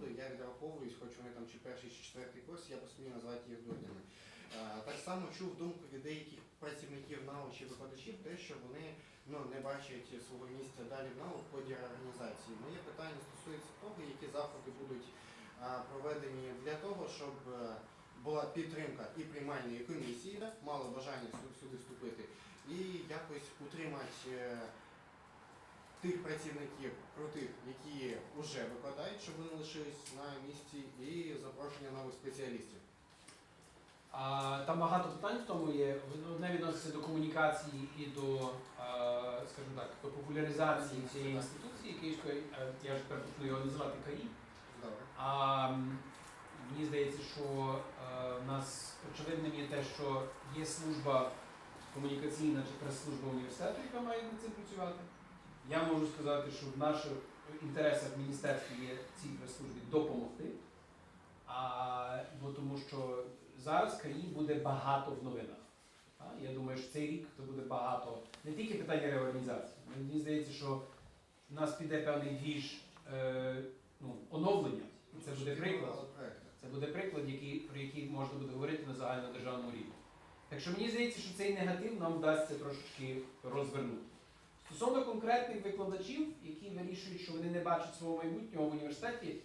хоч вони там чи перший, чи четвертий курс, я посмію назвати їх дурнями. Е, Так само чув думку від деяких працівників НАУ чи викладачів, те, що вони ну, не бачать свого місця далі в НАУ в ході реорганізації. Моє питання стосується того, які заходи будуть е, проведені для того, щоб е, була підтримка і приймальної комісії, мало бажання сю- сюди вступити, і якось утримати тих працівників крутих, які вже викладають, щоб вони лишились на місці, і запрошення нових спеціалістів. А, там багато питань в тому є. Одне відноситься до комунікації і до, скажімо так, до популяризації цієї інституції Київської, я ж тепер почну його називати КАІ. А мені здається, що в нас очевидним є те, що є служба комунікаційна чи прес-служба університету, яка має над цим працювати. Я можу сказати, що в наших інтересах міністерства є цій прес-службі допомогти. А, бо тому що зараз КАІ буде багато в новинах. А, Я думаю, що цей рік то буде багато не тільки питання реорганізації. Мені здається, що в нас піде певний двіж е, ну, оновлення. Це буде приклад. Це буде приклад, який, про який можна буде говорити на загальнодержавному рівні. Так що мені здається, що цей негатив нам вдасться трошечки розвернути. Стосовно конкретних викладачів, які вирішують, що вони не бачать свого майбутнього в університеті,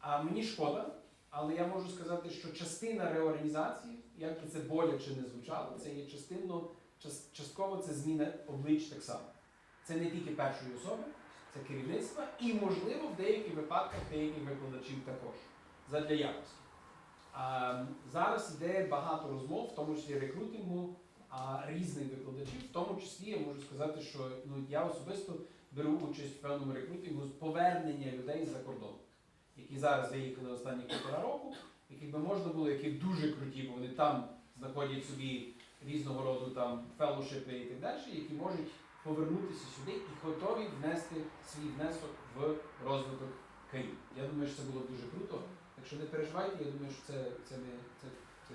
а мені шкода, але я можу сказати, що частина реорганізації, як би це боляче не звучало, це є частинно, частково це зміна облич так само. Це не тільки першої особи, це керівництва і, можливо, в деяких випадках деяких викладачів також задля якості. А, зараз йде багато розмов, в тому числі рекрутингу різних викладачів, в тому числі я можу сказати, що ну, я особисто беру участь в певному рекрутингу з повернення людей з-за кордону, які зараз виїхали останні півтора року, яких би можна було, які дуже круті, бо вони там знаходять собі різного роду там феллошипи і так далі, які можуть повернутися сюди і готові внести свій внесок в розвиток КАІ. Я думаю, що це було дуже круто. Так що не переживайте, я думаю, що це, це, не, це, це